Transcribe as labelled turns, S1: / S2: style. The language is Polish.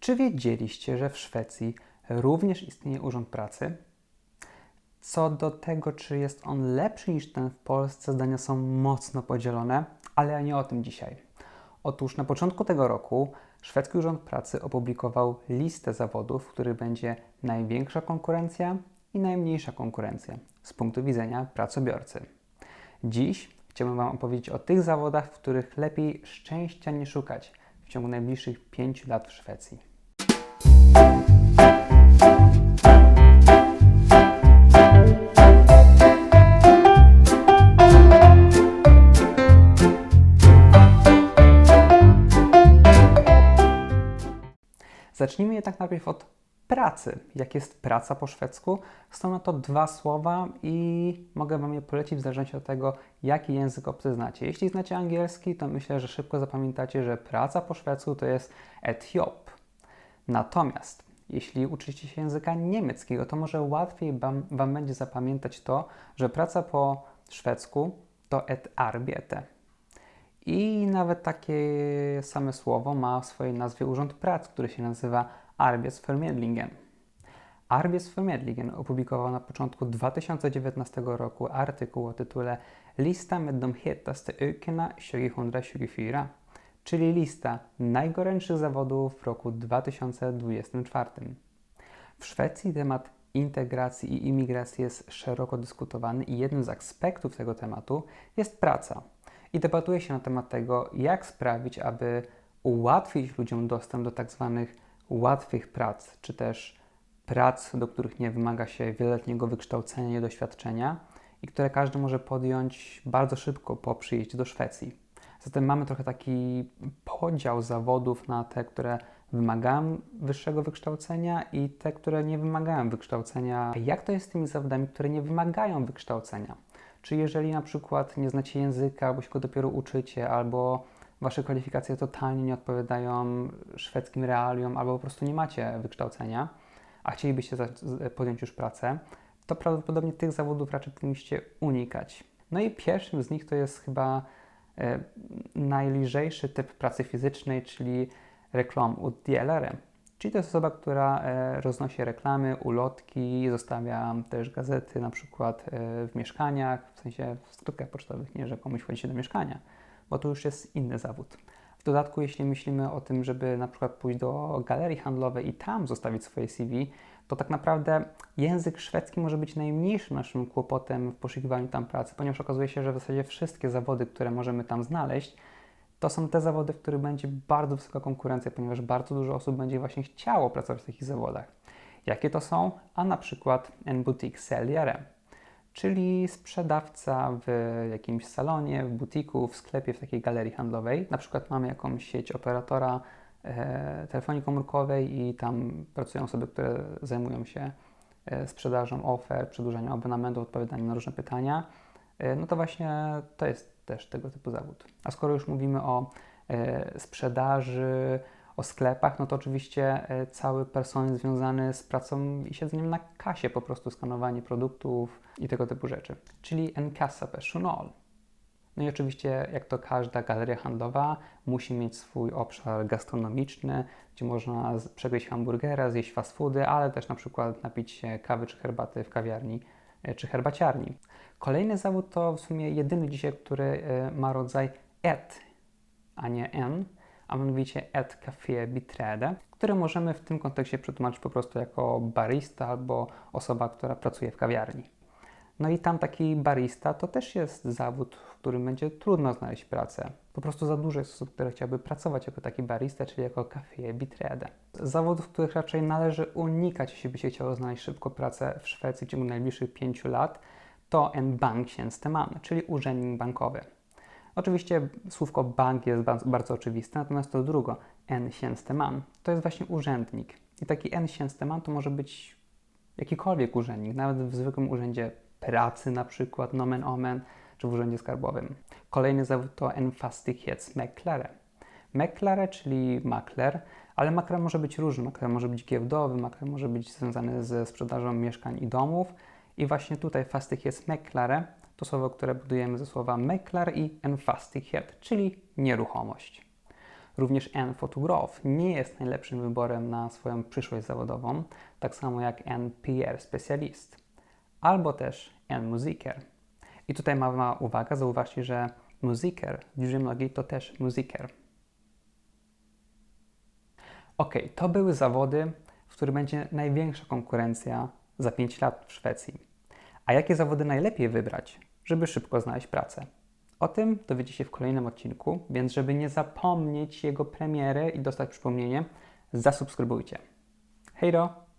S1: Czy wiedzieliście, że w Szwecji również istnieje Urząd Pracy? Co do tego, czy jest on lepszy niż ten w Polsce, zdania są mocno podzielone, ale nie o tym dzisiaj. Otóż na początku tego roku Szwedzki Urząd Pracy opublikował listę zawodów, w których będzie największa konkurencja i najmniejsza konkurencja z punktu widzenia pracobiorcy. Dziś chciałbym Wam opowiedzieć o tych zawodach, w których lepiej szczęścia nie szukać w ciągu najbliższych 5 lat w Szwecji. Zacznijmy jednak najpierw od pracy. Jak jest praca po szwedzku? Są na to dwa słowa i mogę Wam je polecić w zależności od tego, jaki język obcy znacie. Jeśli znacie angielski, to myślę, że szybko zapamiętacie, że praca po szwedzku to jest et job. Natomiast jeśli uczycie się języka niemieckiego, to może łatwiej wam, wam będzie zapamiętać to, że praca po szwedzku to et arbete. I nawet takie same słowo ma w swojej nazwie Urząd Pracy, który się nazywa Arbetsförmedlingen. Arbetsförmedlingen opublikował na początku 2019 roku artykuł o tytule Lista med de hetaste yrkena 2024, czyli lista najgorętszych zawodów w roku 2024. W Szwecji temat integracji i imigracji jest szeroko dyskutowany i jednym z aspektów tego tematu jest praca – i debatuje się na temat tego, jak sprawić, aby ułatwić ludziom dostęp do tak zwanych łatwych prac, czy też prac, do których nie wymaga się wieloletniego wykształcenia i doświadczenia i które każdy może podjąć bardzo szybko po przyjeździe do Szwecji. Zatem mamy trochę taki podział zawodów na te, które wymagają wyższego wykształcenia i te, które nie wymagają wykształcenia. Jak to jest z tymi zawodami, które nie wymagają wykształcenia? Czy jeżeli na przykład nie znacie języka, albo się go dopiero uczycie, albo Wasze kwalifikacje totalnie nie odpowiadają szwedzkim realiom, albo po prostu nie macie wykształcenia, a chcielibyście podjąć już pracę, to prawdopodobnie tych zawodów raczej powinniście unikać. No i pierwszym z nich to jest chyba e, najlżejszy typ pracy fizycznej, czyli reklam uddelare. Czyli to jest osoba, która e, roznosi reklamy, ulotki, zostawia też gazety na przykład e, w mieszkaniach, w sensie w skrótkach pocztowych, nie, że komuś wchodzi do mieszkania, bo to już jest inny zawód. W dodatku, jeśli myślimy o tym, żeby na przykład pójść do galerii handlowej i tam zostawić swoje CV, to tak naprawdę język szwedzki może być najmniejszym naszym kłopotem w poszukiwaniu tam pracy, ponieważ okazuje się, że w zasadzie wszystkie zawody, które możemy tam znaleźć, to są te zawody, w których będzie bardzo wysoka konkurencja, ponieważ bardzo dużo osób będzie właśnie chciało pracować w takich zawodach. Jakie to są? A na przykład en boutique seliere, czyli sprzedawca w jakimś salonie, w butiku, w sklepie, w takiej galerii handlowej. Na przykład mamy jakąś sieć operatora e, telefonii komórkowej i tam pracują osoby, które zajmują się e, sprzedażą ofert, przedłużaniem abonamentu, odpowiadaniem na różne pytania. E, no to właśnie to jest też tego typu zawód. A skoro już mówimy o e, sprzedaży, o sklepach, no to oczywiście e, cały personel związany z pracą i siedzeniem na kasie, po prostu skanowanie produktów i tego typu rzeczy. Czyli en kassa personal. No i oczywiście, jak to każda galeria handlowa, musi mieć swój obszar gastronomiczny, gdzie można przegryźć hamburgera, zjeść fast foody, ale też na przykład napić się kawy czy herbaty w kawiarni czy herbaciarni. Kolejny zawód to w sumie jedyny dzisiaj, który e, ma rodzaj et, a nie en, a mianowicie et café biträde, które możemy w tym kontekście przetłumaczyć po prostu jako barista albo osoba, która pracuje w kawiarni. No i tam taki barista to też jest zawód, którym będzie trudno znaleźć pracę. Po prostu za dużo jest osób, które chciałyby pracować jako taki barista, czyli jako café biträde. Zawodów, których raczej należy unikać, jeśli by się chciało znaleźć szybko pracę w Szwecji w ciągu najbliższych pięciu lat, to en banktjänsteman, czyli urzędnik bankowy. Oczywiście słówko bank jest bardzo oczywiste, natomiast to drugo, en tjänsteman, to jest właśnie urzędnik. I taki en tjänsteman to może być jakikolwiek urzędnik, nawet w zwykłym urzędzie pracy na przykład, nomen omen, czy w urzędzie skarbowym. Kolejny zawód to en fastighetsmäklare. Mäklare, czyli makler, ale makler może być różny. Makler może być giełdowy, makler może być związany ze sprzedażą mieszkań i domów, i właśnie tutaj Fastighet Mäklare to słowo, które budujemy ze słowa Mäklar i Enfastighet, czyli nieruchomość. Również N nie jest najlepszym wyborem na swoją przyszłość zawodową, tak samo jak N PR specjalist, albo też N muzyker. I tutaj mała uwaga, zauważcie, że muzyker w dużej mnogiej to też muzyker. Ok, to były zawody, w których będzie największa konkurencja za 5 lat w Szwecji. A jakie zawody najlepiej wybrać, żeby szybko znaleźć pracę? O tym dowiecie się w kolejnym odcinku, więc żeby nie zapomnieć jego premiery i dostać przypomnienie, zasubskrybujcie. Hej do!